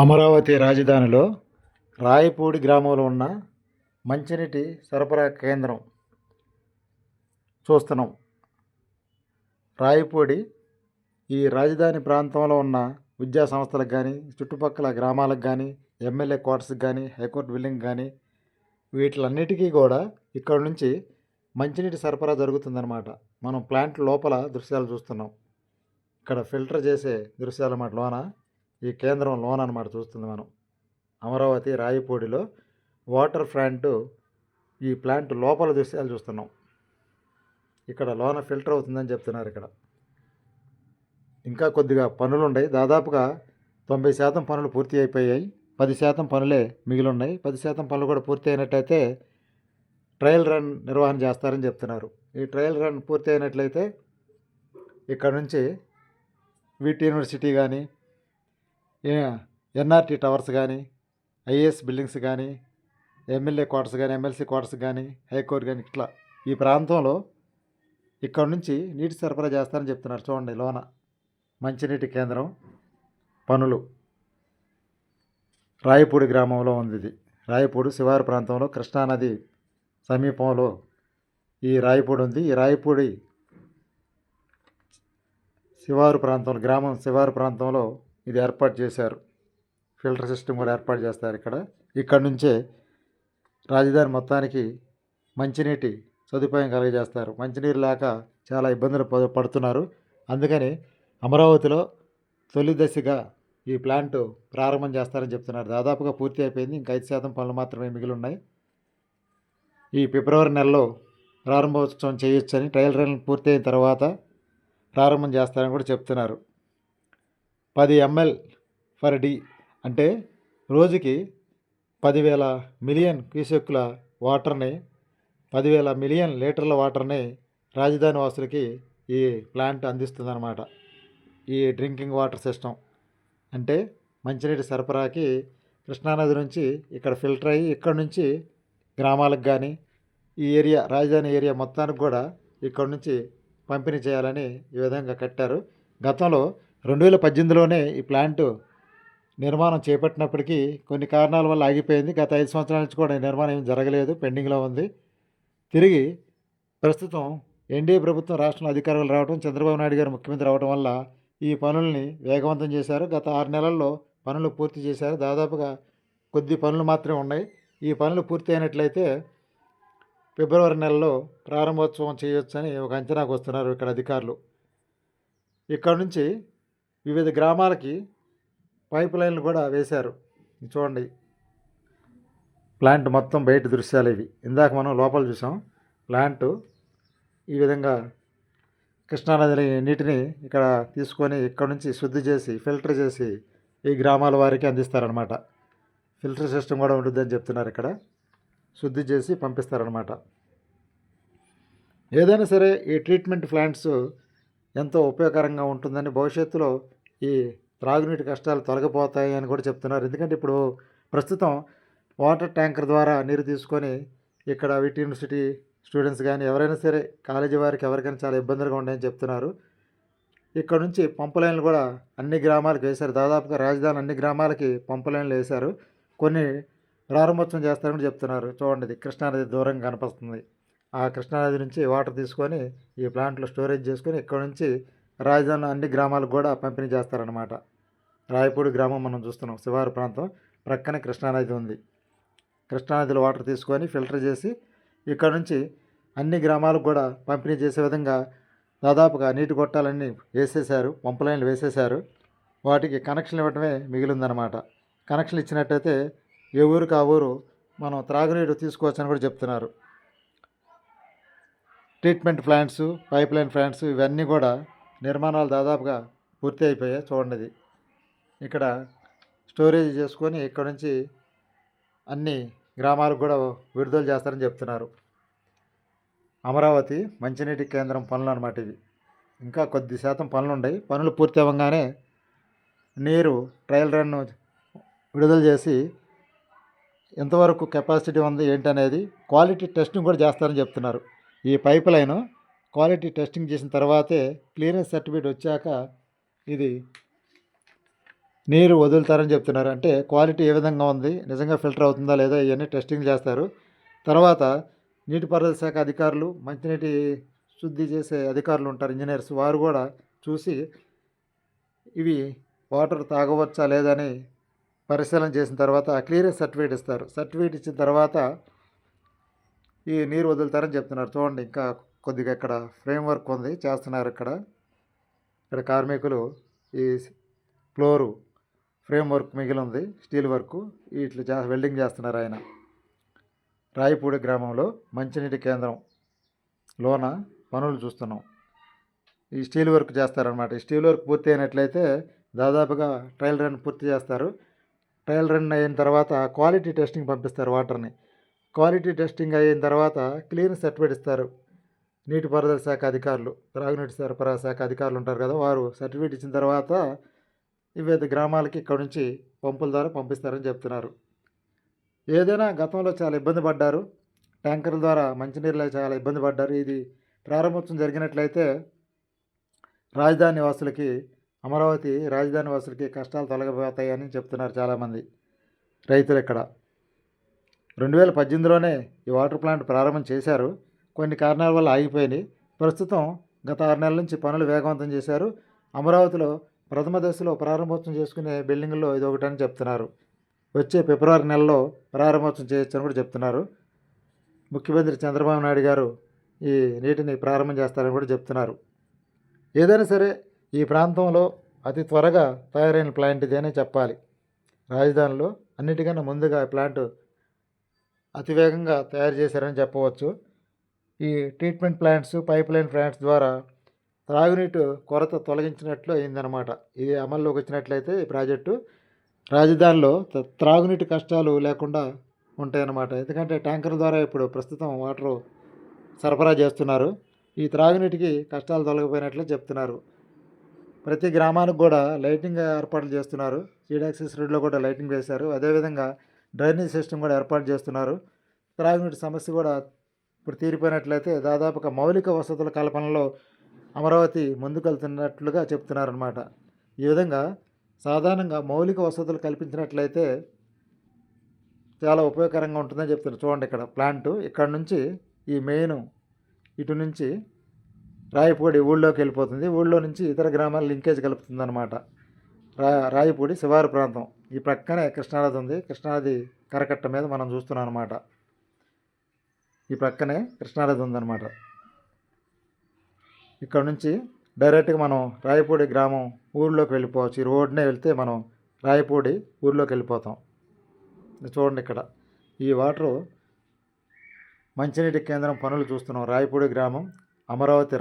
అమరావతి రాజధానిలో రాయపూడి గ్రామంలో ఉన్న మంచినీటి సరఫరా కేంద్రం చూస్తున్నాం. రాయపూడి ఈ రాజధాని ప్రాంతంలో ఉన్న విద్యా సంస్థలకు కానీ చుట్టుపక్కల గ్రామాలకు కానీ ఎమ్మెల్యే క్వార్టర్స్కి కానీ హైకోర్టు బిల్డింగ్ కానీ వీటిలన్నిటికీ కూడా ఇక్కడ నుంచి మంచినీటి సరఫరా జరుగుతుందన్నమాట. మనం ప్లాంట్ లోపల దృశ్యాలు చూస్తున్నాం. ఇక్కడ ఫిల్టర్ చేసే దృశ్యాలు అన్నమాట లోన. ఈ కేంద్రం లోన్ అనమాట చూస్తుంది మనం. అమరావతి రాయపూడిలో వాటర్ ఫ్రంట్ ఈ ప్లాంట్ లోపల దృశ్యాలు చూస్తున్నాం. ఇక్కడ లోన ఫిల్టర్ అవుతుందని చెప్తున్నారు ఇక్కడ. ఇంకా కొద్దిగా పనులు ఉన్నాయి దాదాపుగా తొంభై శాతం పనులు పూర్తి అయిపోయాయి. పది శాతం పనులే మిగిలి ఉన్నాయి పది శాతం పనులు కూడా పూర్తి అయినట్టయితే ట్రయల్ రన్ నిర్వహణ చేస్తారని చెప్తున్నారు. ఈ ట్రయల్ రన్ పూర్తి అయినట్లయితే ఇక్కడ నుంచి వీటి యూనివర్సిటీ కానీ ఎన్ఆర్టీ టవర్స్ కానీ ఐఏఎస్ బిల్డింగ్స్ కానీ ఎమ్మెల్యే క్వార్టర్స్ కానీ ఎమ్మెల్సీ క్వార్టర్స్ కానీ హైకోర్టు కానీ ఇట్లా ఈ ప్రాంతంలో ఇక్కడ నుంచి నీటి సరఫరా చేస్తారని చెప్తున్నారు చూడండి లోన. మంచినీటి కేంద్రం పనులు. రాయపూడి గ్రామంలో ఉంది ఇది. రాయపూడి శివారు ప్రాంతంలో కృష్ణానది సమీపంలో ఈ రాయపూడి ఉంది. ఈ రాయపూడి శివారు ప్రాంతంలో గ్రామం శివారు ప్రాంతంలో ఇది ఏర్పాటు చేశారు. ఫిల్టర్ సిస్టమ్ కూడా ఏర్పాటు చేస్తారు ఇక్కడ. ఇక్కడ నుంచే రాజధాని మొత్తానికి మంచినీటి సదుపాయం కలిగజేస్తారు. మంచినీరు లేక చాలా ఇబ్బందులు ప- పడుతున్నారు. అందుకని అమరావతిలో తొలి దశగా ఈ ప్లాంట్ ప్రారంభం చేస్తారని చెప్తున్నారు. దాదాపుగా పూర్తి అయిపోయింది. ఇంకా ఐదు శాతం పనులు మాత్రమే మిగిలి ఉన్నాయి. ఈ ఫిబ్రవరి నెలలో ప్రారంభోత్సవం చేయొచ్చని ట్రయల్ రన్ పూర్తయిన తర్వాత ప్రారంభం చేస్తారని కూడా చెప్తున్నారు. పది ఎంఎల్ ఫర్ డి అంటే రోజుకి పదివేల మిలియన్ క్యూసెక్కుల వాటర్ని పదివేల మిలియన్ లీటర్ల వాటర్ని రాజధాని వాసులకి ఈ ప్లాంట్ అందిస్తుందన్నమాట. ఈ డ్రింకింగ్ వాటర్ సిస్టమ్ అంటే మంచినీటి సరఫరాకి కృష్ణానది నుంచి ఇక్కడ ఫిల్టర్ అయ్యి ఇక్కడ నుంచి గ్రామాలకు కానీ ఈ ఏరియా రాజధాని ఏరియా మొత్తానికి కూడా ఇక్కడ నుంచి పంపిణీ చేయాలని ఈ విధంగా కట్టారు. గతంలో రెండు వేల పద్దెనిమిదిలోనే ఈ ప్లాంట్ నిర్మాణం చేపట్టినప్పటికీ కొన్ని కారణాల వల్ల ఆగిపోయింది. గత ఐదు సంవత్సరాల నుంచి కూడా నిర్మాణం ఏం జరగలేదు పెండింగ్లో ఉంది. తిరిగి ప్రస్తుతం ఎన్డీఏ ప్రభుత్వం రాష్ట్రంలో అధికారులు రావడం చంద్రబాబు నాయుడు గారు ముఖ్యమంత్రి రావడం వల్ల ఈ పనుల్ని వేగవంతం చేశారు. గత ఆరు నెలల్లో పనులు పూర్తి చేశారు. దాదాపుగా కొద్ది పనులు మాత్రమే ఉన్నాయి. ఈ పనులు పూర్తి అయినట్లయితే ఫిబ్రవరి నెలలో ప్రారంభోత్సవం చేయొచ్చని ఒక అంచనాకు వస్తున్నారు ఇక్కడ అధికారులు. ఇక్కడ నుంచి వివిధ గ్రామాలకి పైప్ లైన్లు కూడా వేశారు. చూడండి. ప్లాంట్ మొత్తం బయట దృశ్యాలు ఇవి. ఇందాక మనం లోపల చూసాం. ప్లాంట్ ఈ విధంగా కృష్ణానది నీటిని ఇక్కడ తీసుకొని ఇక్కడ నుంచి శుద్ధి చేసి ఫిల్టర్ చేసి ఈ గ్రామాల వారికి అందిస్తారనమాట ఫిల్టర్ సిస్టమ్ కూడా ఉంటుందని చెప్తున్నారు ఇక్కడ. శుద్ధి చేసి పంపిస్తారనమాట ఏదైనా సరే ఈ ట్రీట్మెంట్ ప్లాంట్స్ ఎంతో ఉపయోగకరంగా ఉంటుందని భవిష్యత్తులో ఈ త్రాగునీటి కష్టాలు తొలగిపోతాయి అని కూడా చెప్తున్నారు. ఎందుకంటే ఇప్పుడు ప్రస్తుతం వాటర్ ట్యాంకర్ ద్వారా నీరు తీసుకొని ఇక్కడ విటి యూనివర్సిటీ స్టూడెంట్స్ కానీ ఎవరైనా సరే కాలేజీ వారికి ఎవరికైనా చాలా ఇబ్బందులుగా ఉన్నాయని చెప్తున్నారు. ఇక్కడ నుంచి పంపు లైన్లు కూడా అన్ని గ్రామాలకు వేశారు. దాదాపుగా రాజధాని అన్ని గ్రామాలకి పంపు లైన్లు వేశారు. కొన్ని ప్రారంభోత్సవం చేస్తారని చెప్తున్నారు. చూడండి కృష్ణానది దూరంగా కనిపిస్తుంది ఆ కృష్ణానది నుంచి వాటర్ తీసుకొని ఈ ప్లాంట్లో స్టోరేజ్ చేసుకొని ఇక్కడ నుంచి రాజధాని అన్ని గ్రామాలకు కూడా పంపిణీ చేస్తారనమాట రాయపూడి గ్రామం మనం చూస్తున్నాం. శివారు ప్రాంతం ప్రక్కనే కృష్ణానది ఉంది. కృష్ణానదిలో వాటర్ తీసుకొని ఫిల్టర్ చేసి ఇక్కడ నుంచి అన్ని గ్రామాలకు కూడా పంపిణీ చేసే విధంగా దాదాపుగా నీటి గొట్టాలన్నీ వేసేశారు. పంపు లైన్లు వేసేశారు. వాటికి కనెక్షన్ ఇవ్వటమే మిగిలిందనమాట కనెక్షన్ ఇచ్చినట్టయితే ఏ ఊరికి ఆ ఊరు మనం త్రాగునీరు తీసుకోవచ్చని కూడా చెప్తున్నారు. Treatment plants pipeline plants ఇవన్నీ కూడా నిర్మాణాలు దాదాపుగా పూర్తి అయిపోయాయి చూడండి ఇది. ఇక్కడ స్టోరేజ్ చేసుకొని ఇక్కడ నుంచి అన్ని గ్రామాలకు కూడా విడుదల చేస్తారని చెప్తున్నారు. అమరావతి మంచినీటి కేంద్రం పనులు అనమాట ఇవి. ఇంకా కొద్ది శాతం పనులు ఉన్నాయి. పనులు పూర్తి అవ్వగానే నీరు ట్రయల్ రన్ విడుదల చేసి ఎంతవరకు కెపాసిటీ ఉంది ఏంటనేది క్వాలిటీ టెస్టింగ్ కూడా చేస్తారని చెప్తున్నారు. ఈ పైప్ లైన్ క్వాలిటీ టెస్టింగ్ చేసిన తర్వాతే క్లియరెన్స్ సర్టిఫికేట్ వచ్చాక ఇది నీరు వదులుతారని చెప్తున్నారు. అంటే క్వాలిటీ ఏ విధంగా ఉంది నిజంగా ఫిల్టర్ అవుతుందా లేదా ఇవన్నీ టెస్టింగ్ చేస్తారు. తర్వాత నీటిపారుదల శాఖ అధికారులు మంచినీటి శుద్ధి చేసే అధికారులు ఉంటారు ఇంజనీర్స్. వారు కూడా చూసి ఇవి వాటర్ తాగవచ్చా లేదని పరిశీలన చేసిన తర్వాత క్లియరెన్స్ సర్టిఫికేట్ ఇస్తారు. సర్టిఫికేట్ ఇచ్చిన తర్వాత ఈ నీరు వదులుతారని చెప్తున్నారు. చూడండి ఇంకా కొద్దిగా ఇక్కడ ఫ్రేమ్ వర్క్ ఉంది చేస్తున్నారు ఇక్కడ. ఇక్కడ కార్మికులు ఈ ఫ్లోరు ఫ్రేమ్ వర్క్ మిగిలి ఉంది స్టీల్ వర్క్ ఇట్లా చే వెల్డింగ్ చేస్తున్నారు ఆయన. రాయపూడి గ్రామంలో మంచినీటి కేంద్రం లోన పనులు చూస్తున్నాం. ఈ స్టీల్ వర్క్ చేస్తారనమాట ఈ స్టీల్ వర్క్ పూర్తి అయినట్లయితే దాదాపుగా ట్రయల్ రన్ పూర్తి చేస్తారు. ట్రయల్ రన్ అయిన తర్వాత క్వాలిటీ టెస్టింగ్ పంపిస్తారు వాటర్ని క్వాలిటీ టెస్టింగ్ అయిన తర్వాత క్లీన్ సర్టిఫికేట్ ఇస్తారు. నీటిపారుదల శాఖ అధికారులు త్రాగునీటి సరఫరా శాఖ అధికారులు ఉంటారు కదా వారు సర్టిఫికేట్ ఇచ్చిన తర్వాత వివిధ గ్రామాలకి ఇక్కడ నుంచి పంపుల ద్వారా పంపిస్తారని చెప్తున్నారు. ఏదైనా గతంలో చాలా ఇబ్బంది పడ్డారు ట్యాంకర్ల ద్వారా మంచినీళ్ళ చాలా ఇబ్బంది పడ్డారు. ఇది ప్రారంభోత్సవం జరిగినట్లయితే రాజధాని వాసులకి అమరావతి రాజధాని వాసులకి కష్టాలు తొలగిపోతాయని చెప్తున్నారు చాలామంది రైతులు ఇక్కడ. రెండు వేల పద్దెనిమిదిలోనే ఈ వాటర్ ప్లాంట్ ప్రారంభం చేశారు. కొన్ని కారణాల వల్ల ఆగిపోయినాయి ప్రస్తుతం గత ఆరు నెలల నుంచి పనులు వేగవంతం చేశారు. అమరావతిలో ప్రథమ దశలో ప్రారంభోత్సవం చేసుకునే బిల్డింగ్లో ఇది ఒకటని చెప్తున్నారు. వచ్చే ఫిబ్రవరి నెలలో ప్రారంభోత్సవం చేయొచ్చని కూడా చెప్తున్నారు. ముఖ్యమంత్రి చంద్రబాబు నాయుడు గారు ఈ నీటిని ప్రారంభం చేస్తారని కూడా చెప్తున్నారు. ఏదైనా సరే ఈ ప్రాంతంలో అతి త్వరగా తయారైన ప్లాంట్ ఇదేనే చెప్పాలి. రాజధానిలో అన్నిటికన్నా ముందుగా ప్లాంట్ అతివేగంగా తయారు చేశారని చెప్పవచ్చు. ఈ treatment plants pipeline plants ద్వారా త్రాగునీటి కొరత తొలగించినట్లు అయిందనమాట ఇది అమల్లోకి వచ్చినట్లయితే ఈ ప్రాజెక్టు రాజధానిలో త్రాగునీటి కష్టాలు లేకుండా ఉంటాయన్నమాట. ఎందుకంటే ట్యాంకర్ ద్వారా ఇప్పుడు ప్రస్తుతం వాటర్ సరఫరా చేస్తున్నారు. ఈ త్రాగునీటికి కష్టాలు తొలగిపోయినట్లు చెప్తున్నారు. ప్రతి గ్రామానికి కూడా లైటింగ్ ఏర్పాట్లు చేస్తున్నారు. సీడాక్సిస్ రోడ్లో కూడా లైటింగ్ వేశారు. అదేవిధంగా డ్రైనేజ్ సిస్టమ్ కూడా ఏర్పాటు చేస్తున్నారు. త్రాగునీటి సమస్య కూడా ఇప్పుడు తీరిపోయినట్లయితే దాదాపుగా మౌలిక వసతుల కల్పనలో అమరావతి ముందుకెళ్తున్నట్లుగా చెప్తున్నారనమాట ఈ విధంగా సాధారణంగా మౌలిక వసతులు కల్పించినట్లయితే చాలా ఉపయోగకరంగా ఉంటుందని చెప్తున్నారు. చూడండి ఇక్కడ ప్లాంట్. ఇక్కడ నుంచి ఈ మెయిన్ ఇటు నుంచి రాయపూడి ఊళ్ళోకి వెళ్ళిపోతుంది. ఊళ్ళో నుంచి ఇతర గ్రామాల లింకేజ్ కలుపుతుంది అనమాట రా రాయపూడి శివారు ప్రాంతం. ఈ ప్రక్కనే కృష్ణానది ఉంది. కృష్ణానది కరకట్ట మీద మనం చూస్తున్నాం అనమాట ఈ ప్రక్కనే కృష్ణానది ఉందన్నమాట. ఇక్కడ నుంచి డైరెక్ట్గా మనం రాయపూడి గ్రామం ఊర్లోకి వెళ్ళిపోవచ్చు. ఈ రోడ్నే వెళ్తే మనం రాయపూడి ఊర్లోకి వెళ్ళిపోతాం. చూడండి ఇక్కడ. ఈ వాటరు మంచినీటి కేంద్రం పనులు చూస్తున్నాం. రాయపూడి గ్రామం అమరావతి